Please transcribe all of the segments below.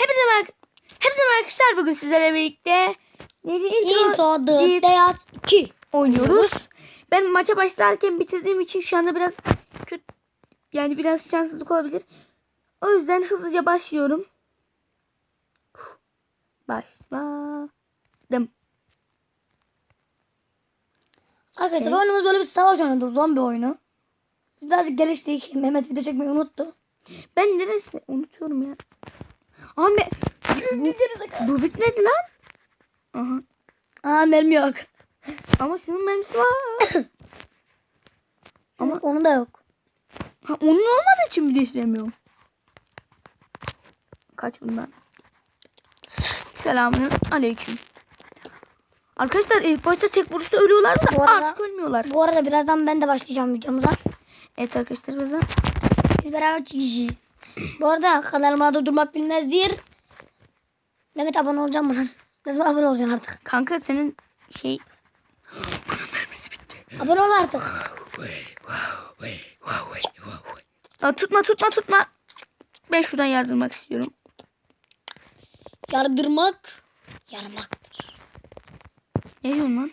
Hepinize mer Hepinize merhaba arkadaşlar bugün sizlerle birlikte neydi intro, Intro The Dead 2 oynuyoruz. Ben maça başlarken bitirdiğim için şu anda biraz kötü yani biraz şanssızlık olabilir. O yüzden hızlıca başlıyorum. Başladım. Arkadaşlar Evet. oyunumuz böyle bir savaş oyunudur. Zombi oyunu. Biz birazcık geliştik. Mehmet video çekmeyi unuttu. Ben neresi unutuyorum ya. Abi bu, bu bitmedi lan. Aha. Aa mermi yok. Ama şunun mermisi var. Ama onun da yok. Ha, onun olmadığı için bir de istemiyorum. Kaç bundan. Selamun aleyküm. Arkadaşlar ilk başta tek vuruşta ölüyorlar da Bu arada- artık ölmüyorlar. Bu arada birazdan ben de başlayacağım videomuza. Evet arkadaşlar birazdan. Biz beraber çekeceğiz. Bu arada kanalıma da durmak bilmezdir. Mehmet abone olacağım mı lan? Ne zaman abone olacaksın artık? Kanka senin şey... mermisi bitti. Abone ol artık. Aa, tutma tutma tutma. Ben şuradan yardırmak istiyorum. Yardırmak. Yarmaktır. Ne diyorsun lan?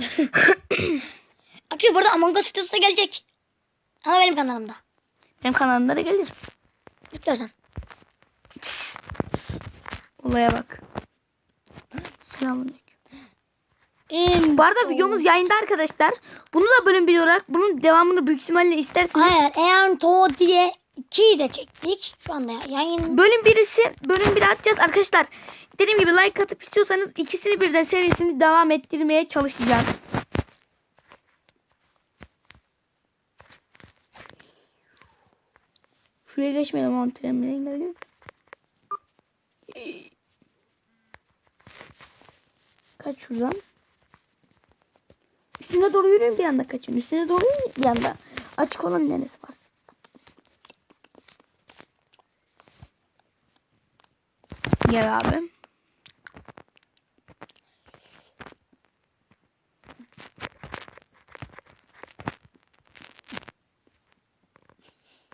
Akıyor burada Among Us videosu da gelecek. Ama benim kanalımda. Benim kanalımda da gelir. Lütfen. Olaya bak. Selamünaleyküm. Bu arada videomuz yayında arkadaşlar. Bunu da bölüm bir olarak bunun devamını büyük ihtimalle isterseniz. Aynen. Eğer To diye 2'yi de çektik. Şu anda yayın. Bölüm birisi bölüm bir atacağız arkadaşlar. Dediğim gibi like atıp istiyorsanız ikisini birden serisini devam ettirmeye çalışacağım. Şuraya geçmeyelim antrenmene ilerleyelim. Kaç şuradan. Üstüne doğru yürüyün bir anda kaçın. Üstüne doğru yürüyün bir anda. Açık olan neresi var? Gel abi.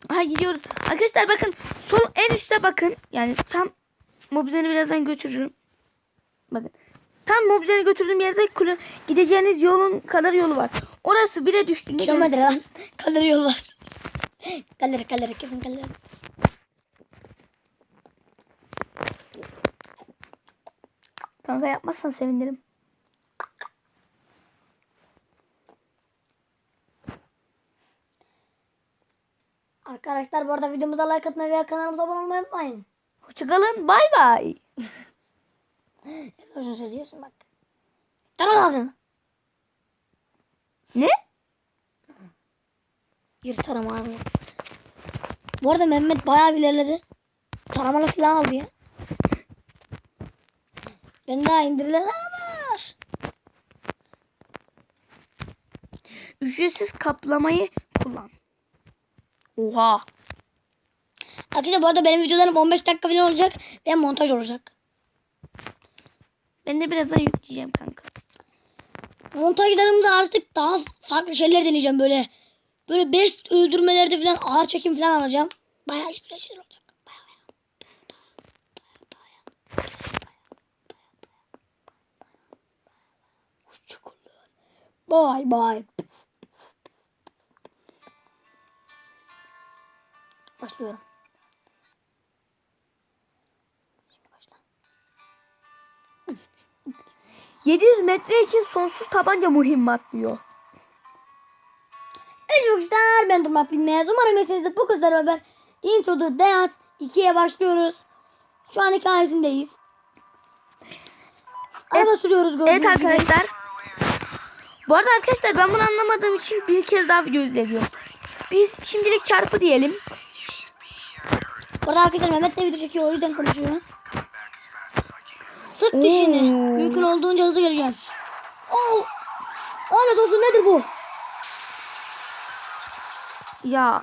Ha gidiyoruz. Arkadaşlar bakın sol en üstte bakın. Yani tam mobizeni birazdan götürürüm. Bakın. Tam mobizeni götürdüğüm yerde kule, gideceğiniz yolun kadar yolu var. Orası bile düştü. Ne Kilometre lan. Kalori yol var. kalori kalori kesin kalori. Kanka yapmazsan sevinirim. Arkadaşlar bu arada videomuza like atmayı ve kanalımıza abone olmayı unutmayın. Hoşçakalın. Bay bay. Ne doğru söylüyorsun bak. Tara lazım. Ne? Bir tarama abi. Bu arada Mehmet bayağı ilerledi. Taramalı silah aldı ya. Ben daha indirilen var. Ücretsiz kaplamayı kullan. Oha. Arkadaşlar bu arada benim videolarım 15 dakika falan olacak ve montaj olacak. Ben de birazdan yükleyeceğim kanka. Montajlarımda artık daha farklı şeyler deneyeceğim böyle. Böyle best öldürmelerde falan ağır çekim falan alacağım. Bayağı güzel şeyler olacak. Bayağı Hoşçakalın. Bye bye. Başlıyorum. Şimdi başla. 700 metre için sonsuz tabanca mühimmat diyor. Evet çocuklar ben durmak bilmez. Umarım esinizde bu kızlar beraber Intro the Dance 2'ye başlıyoruz. Şu an hikayesindeyiz. Araba sürüyoruz gördüğünüz Evet gibi. arkadaşlar. Bu arada arkadaşlar ben bunu anlamadığım için bir kez daha video izliyorum. Biz şimdilik çarpı diyelim. Bu arada arkadaşlar Mehmet de video çekiyor o yüzden konuşuyoruz. Sık dişini. Mümkün olduğunca hızlı geleceğim. Oo. Lanet olsun nedir bu? Ya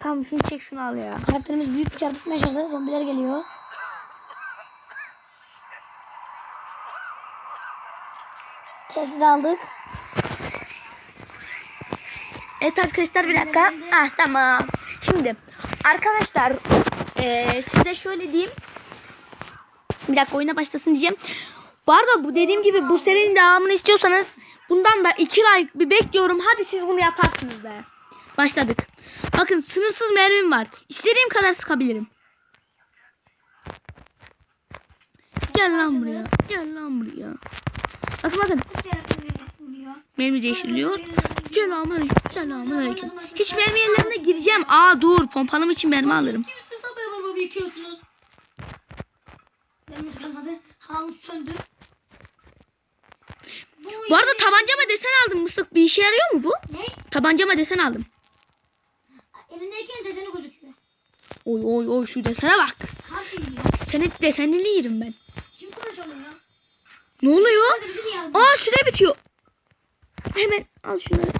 tamam şimdi çek şunu al ya. Karakterimiz büyük bir çarpışma yaşadı. Zombiler geliyor. Telsiz aldık. Evet arkadaşlar bir dakika. Ah tamam. Şimdi arkadaşlar eee, size şöyle diyeyim. Bir dakika oyuna başlasın diyeceğim. Bu arada bu dediğim gibi bu serinin devamını istiyorsanız bundan da 2 like bir bekliyorum. Hadi siz bunu yaparsınız be. Başladık. Bakın sınırsız mermim var. İstediğim kadar sıkabilirim. Gel lan buraya. Gel lan buraya. Bakın bakın. Mermi değiştiriliyor. Selamünaleyküm. Selamünaleyküm. Hiç mermi yerlerine gireceğim. Aa dur. Pompalım için mermi alırım. Böyle yıkıyorsunuz. Benim kalmadı. Havuz söndü. Bu arada tabancama desen aldım mısık. Bir işe yarıyor mu bu? Ne? Tabancama desen aldım. Elindeyken deseni gözüküyor. Oy oy oy şu desene bak. Senin desenini yerim ben. Kim konuşuyor ya? Ne oluyor? Aa süre bitiyor. Hemen al şunları.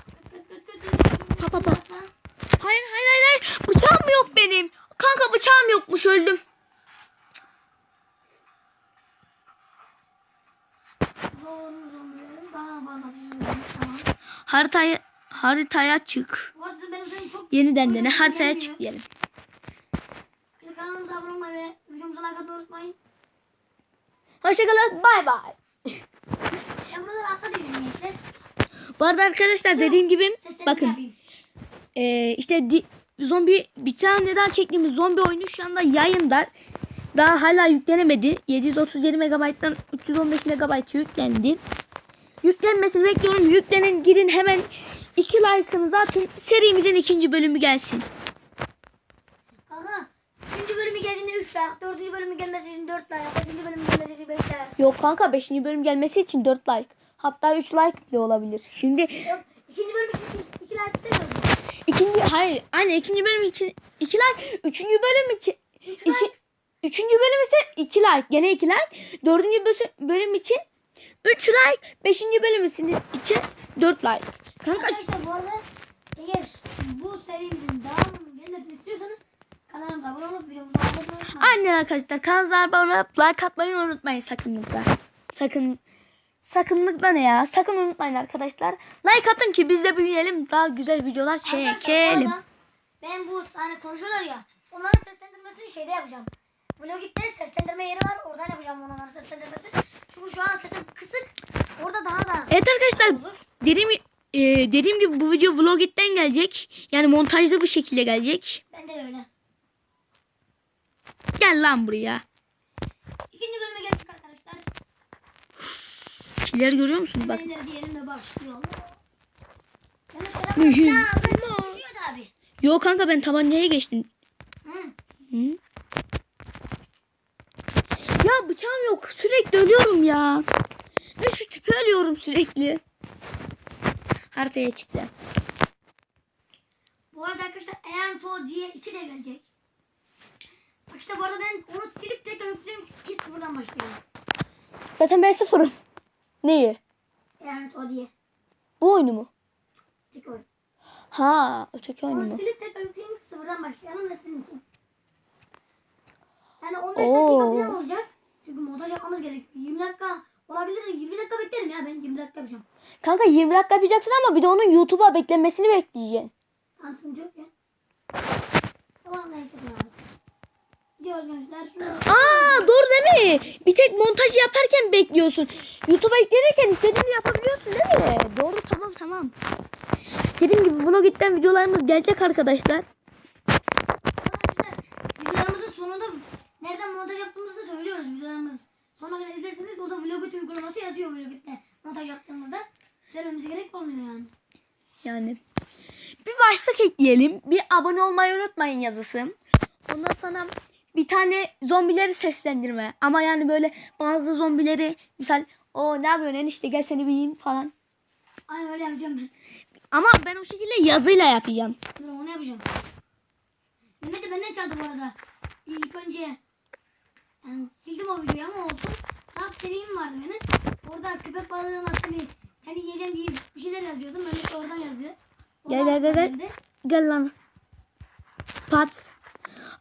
Pa, pa, pa. Hayır hayır hayır hayır. Bıçağım yok benim. Kanka yokmuş öldüm. Haritaya haritaya çık. Yeniden dene haritaya çık diyelim. Kanalımıza abone olmayı ve videomuza like atmayı unutmayın. Hoşçakalın. Bay bay. Bu arada arkadaşlar dediğim gibi bakın. Ee, işte di- zombi bir tane daha çektiğimiz zombi oyunu şu anda yayında. Daha hala yüklenemedi. 737 MB'dan 315 MB yüklendi. Yüklenmesini bekliyorum. Yüklenin gidin hemen 2 like'ınızı atın. Serimizin ikinci bölümü gelsin. Kanka. Bölümü geldiğinde 3 like. Dördüncü bölümü gelmesi için 4 like. Beşinci bölümü gelmesi için 5 like. Yok kanka 5. bölüm gelmesi için 4 like. Hatta 3 like bile olabilir. Şimdi Yok. İkinci bölüm için 2 like istemiyorum. İkinci hayır anne ikinci bölüm için 2 like. Üçüncü bölüm için 3 İki, like. üçüncü bölüm ise 2 like. Gene 2 like. Dördüncü bölüm- için 3 like. Beşinci bölüm için 4 like. Kanka Arkadaşlar bu arada eğer bu serimizin devamının gelmesini istiyorsanız kanalımıza abone olup videomuza abone olmayı unutmayın. aynen arkadaşlar kanalımıza abone olup like atmayı unutmayın sakınlıkla. Sakın sakınlıkla ne ya? Sakın unutmayın arkadaşlar. Like atın ki biz de büyüyelim. Daha güzel videolar çekelim. arada Ben bu hani konuşuyorlar ya onların seslendirmesini şeyde yapacağım. Vlogit'te seslendirme yeri var oradan yapacağım onların seslendirmesi. Çünkü şu an sesim kısık. Orada daha da Evet arkadaşlar dediğim e, dediğim gibi bu video vlogitten gelecek. Yani montajlı bir şekilde gelecek. Ben de öyle. Gel lan buraya. İkinci bölüme geçtik Kiler görüyor musunuz bak. Beyler diyelim ve başlayalım. Mehmet Mühim. Beraber ya aldın. Düşüyordu abi. Yo kanka ben tabancaya geçtim. Hı. Hı? Ya bıçağım yok. Sürekli ölüyorum ya. Ve şu tipi ölüyorum sürekli. Haritaya çıktı. Bu arada arkadaşlar Eğer diye 2 de gelecek. Bak işte bu arada ben onu silip tekrar için ki sıfırdan başlayalım. Zaten ben sıfırım. Neyi? Eğer diye. Bu oyunu mu? Tek oyun. Ha, öteki oyunu mu? silip tekrar yükleyeyim ki sıfırdan başlayalım ve sizin için. Yani 15 Oo. dakika falan olacak. Çünkü montaj yapmamız gerekiyor. 20 dakika olabilir. 20 dakika beklerim ya ben 20 dakika yapacağım. Kanka 20 dakika yapacaksın ama bir de onun YouTube'a beklemesini bekleyeceksin. Tamam sıkıntı yok ya. Tamam neyse tamam. Aa, doğru değil mi? Bir tek montaj yaparken bekliyorsun. YouTube'a yüklenirken istediğini yapabiliyorsun değil mi? Doğru tamam tamam. Dediğim gibi vlogitten videolarımız gelecek arkadaşlar. Videolarımızın sonunda nereden montaj yaptığımızı söylüyoruz videolarımız. Sonuna kadar izlerseniz orada Vlogit uygulaması yazıyor Vlogit'te montaj yaptığımızda. Söylememize gerek olmuyor yani. Yani bir başlık ekleyelim. Bir abone olmayı unutmayın yazısı. Ondan sonra bir tane zombileri seslendirme. Ama yani böyle bazı zombileri misal o ne yapıyorsun enişte gel seni bir yiyeyim falan. Aynen öyle yapacağım ben. Ama ben o şekilde yazıyla yapacağım. Dur onu yapacağım. Mehmet de benden çaldı bu arada. İlk önce yani sildim o videoyu ama olsun. Rap serim vardı benim. Orada köpek balığının seni seni yiyeceğim diye bir şeyler yazıyordum. Mehmet de oradan yazıyor. Gel, gel, gel. Gel lan. Pat.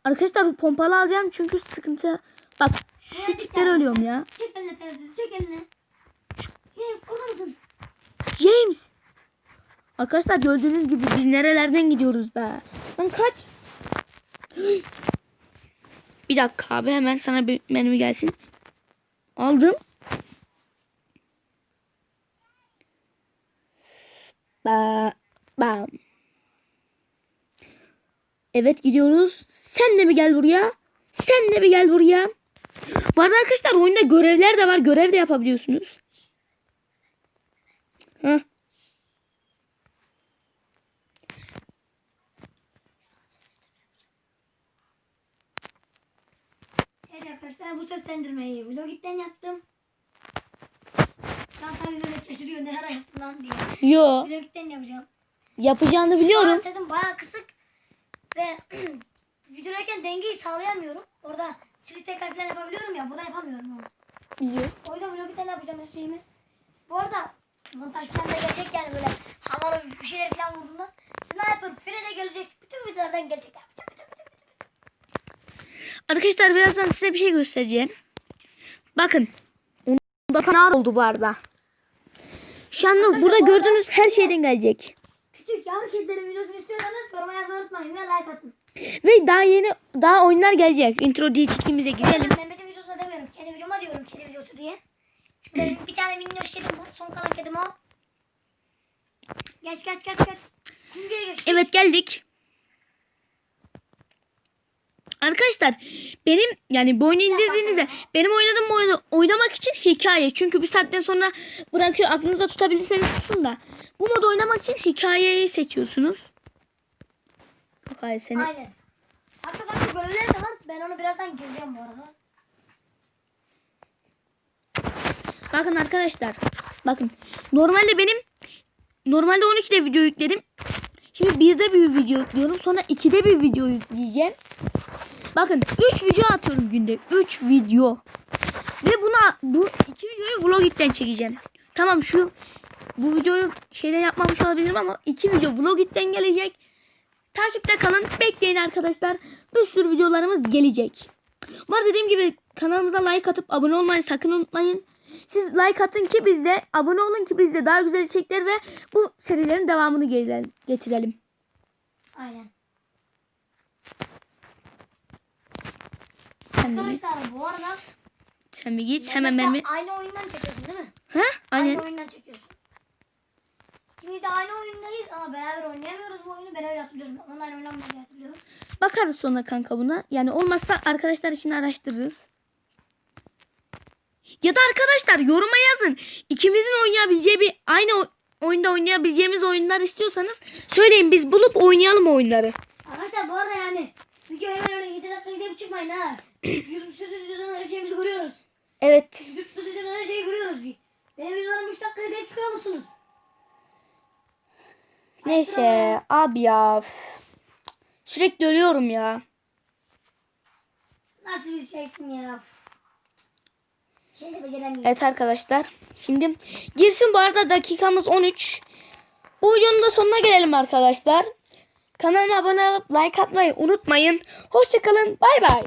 Arkadaşlar bu pompalı alacağım çünkü sıkıntı. Bak şu bir tipler ölüyorum ya. Çek eline tersi, çek eline. Hey, orada mısın? James. Arkadaşlar gördüğünüz gibi biz nerelerden gidiyoruz be. Lan kaç. Bir dakika abi hemen sana bir menü gelsin. Aldım. Ba bam. Evet gidiyoruz. Sen de mi gel buraya? Sen de mi gel buraya? Bu arada arkadaşlar oyunda görevler de var. Görev de yapabiliyorsunuz. Heh. Evet arkadaşlar bu seslendirmeyi vlogitten yaptım. Tam tabii böyle şaşırıyor ne ara yaptın lan diye. Yo Vlogitten yapacağım. yapacağını Şu an biliyorum. sesim bayağı kısık ve videodayken dengeyi sağlayamıyorum. Orada silip tekrar falan yapabiliyorum ya burada yapamıyorum onu. Biliyorum. O yüzden vlogitten yapacağım her şeyimi. Bu arada montaj falan da gelecek yani böyle havalı bir şeyler falan vurduğunda. Sniper, Fred'e gelecek. Bütün videolardan gelecek. Bütün, bütün, bütün, bütün. Arkadaşlar birazdan size bir şey göstereceğim. Bakın. Onda kanar oldu bu arada. Şu anda burada gördüğünüz her şeyden gelecek. Küçük yavru kedilerin videosunu istiyorsanız yoruma yazmayı unutmayın ve like atın. Ve daha yeni daha oyunlar gelecek. Intro diye çekimize gidelim. Ben Mehmet'in videosuna demiyorum. Kendi videoma diyorum kedi videosu diye. Şimdi benim bir tane minnoş kedim bu. Son kalan kedim o. Geç geç geç geç. Kumcuya geç. Evet geldik. Arkadaşlar benim yani bu oyunu indirdiğinizde benim oynadığım oyunu oynamak için hikaye. Çünkü bir saatten sonra bırakıyor aklınıza tutabilirseniz tutun da. Bu modu oynamak için hikayeyi seçiyorsunuz. Yok hayır seni. Aynen. Farklı görevler de var. Ben onu birazdan gireceğim bu arada. Bakın arkadaşlar. Bakın. Normalde benim normalde 12'de video yüklerim. Şimdi 1'de bir video yüklüyorum. Sonra 2'de bir video yükleyeceğim. Bakın 3 video atıyorum günde. 3 video. Ve buna bu iki videoyu vlogitten çekeceğim. Tamam şu bu videoyu şeyden yapmamış olabilirim ama iki video vlogitten gelecek. Takipte kalın. Bekleyin arkadaşlar. Bir sürü videolarımız gelecek. Bu arada dediğim gibi kanalımıza like atıp abone olmayı sakın unutmayın. Siz like atın ki biz de abone olun ki biz de daha güzel içerikler ve bu serilerin devamını getirelim. Aynen. Sen bir git. Arkadaşlar bu arada Sen bir git. Hemen bir. aynı oyundan çekiyorsun değil mi? Ha? Aynen. Aynı oyundan çekiyorsun. İkimiz de aynı oyundayız ama beraber oynayamıyoruz bu oyunu. Ben öyle hatırlıyorum. Online oynanmıyor diye hatırlıyorum. Bakarız sonra kanka buna. Yani olmazsa arkadaşlar için araştırırız. Ya da arkadaşlar yoruma yazın. İkimizin oynayabileceği bir aynı oyunda oynayabileceğimiz oyunlar istiyorsanız söyleyin biz bulup oynayalım oyunları. Arkadaşlar bu arada yani video hemen öyle 7 dakika izleyip çıkmayın ha. YouTube stüdyodan her şeyimizi görüyoruz. Evet. YouTube stüdyodan her şeyi görüyoruz. Benim videolarım 3 dakika izleyip çıkıyor musunuz? Neyse abi ya. Sürekli ölüyorum ya. Nasıl bir şeysin ya? Şey. Evet arkadaşlar. Şimdi girsin bu arada dakikamız 13. Bu videonun da sonuna gelelim arkadaşlar. Kanalıma abone olup like atmayı unutmayın. Hoşçakalın. Bay bay.